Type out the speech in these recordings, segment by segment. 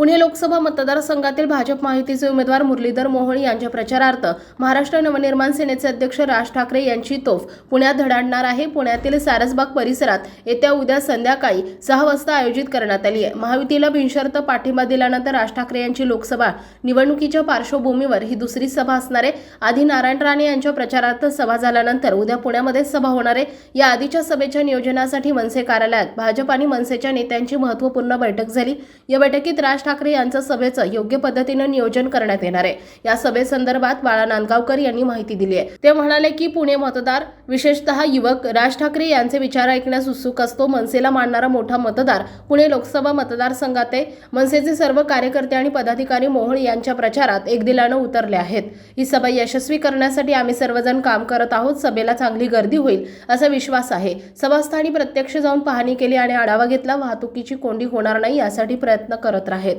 पुणे लोकसभा मतदारसंघातील भाजप माहितीचे उमेदवार मुरलीधर मोहोळ यांच्या प्रचारार्थ महाराष्ट्र नवनिर्माण सेनेचे अध्यक्ष राज ठाकरे यांची तोफ पुण्यात धडाडणार आहे. पुण्यातील सारसबाग परिसरात येत्या उद्या संध्याकाळी सहा वाजता आयोजित करण्यात आली आहे. महायुतीला बिनशर्त पाठिंबा दिल्यानंतर राज ठाकरे यांची लोकसभा निवडणुकीच्या पार्श्वभूमीवर ही दुसरी सभा असणार आहे. आधी नारायण राणे यांच्या प्रचारार्थ सभा झाल्यानंतर उद्या पुण्यामध्ये सभा होणार आहे. या आधीच्या सभेच्या नियोजनासाठी मनसे कार्यालयात भाजप आणि मनसेच्या नेत्यांची महत्त्वपूर्ण बैठक झाली. या बैठकीत राज ठाकरे यांचं सभेचं योग्य पद्धतीनं नियोजन करण्यात येणार आहे. या सभेसंदर्भात बाळा नांदगावकर यांनी माहिती दिली आहे. ते म्हणाले की पुणे मतदार विशेषतः युवक राज ठाकरे यांचे विचार ऐकण्यास उत्सुक असतो. मनसेला मानणारा मोठा मतदार पुणे लोकसभा मतदारसंघात आहे. मनसेचे सर्व कार्यकर्ते आणि पदाधिकारी मोहोळ यांच्या प्रचारात एकदिलानं उतरले आहेत. ही सभा यशस्वी करण्यासाठी आम्ही सर्वजण काम करत आहोत. सभेला चांगली गर्दी होईल असा विश्वास आहे. सभास्थानी प्रत्यक्ष जाऊन पाहणी केली आणि आढावा घेतला. वाहतुकीची कोंडी होणार नाही यासाठी प्रयत्न करत राहत.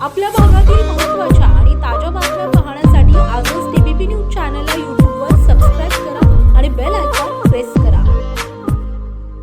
आपल्या भागातील महत्त्वाच्या आणि ताज्या बातम्या पाहण्यासाठी आजच टीबीपी न्यूज चॅनलला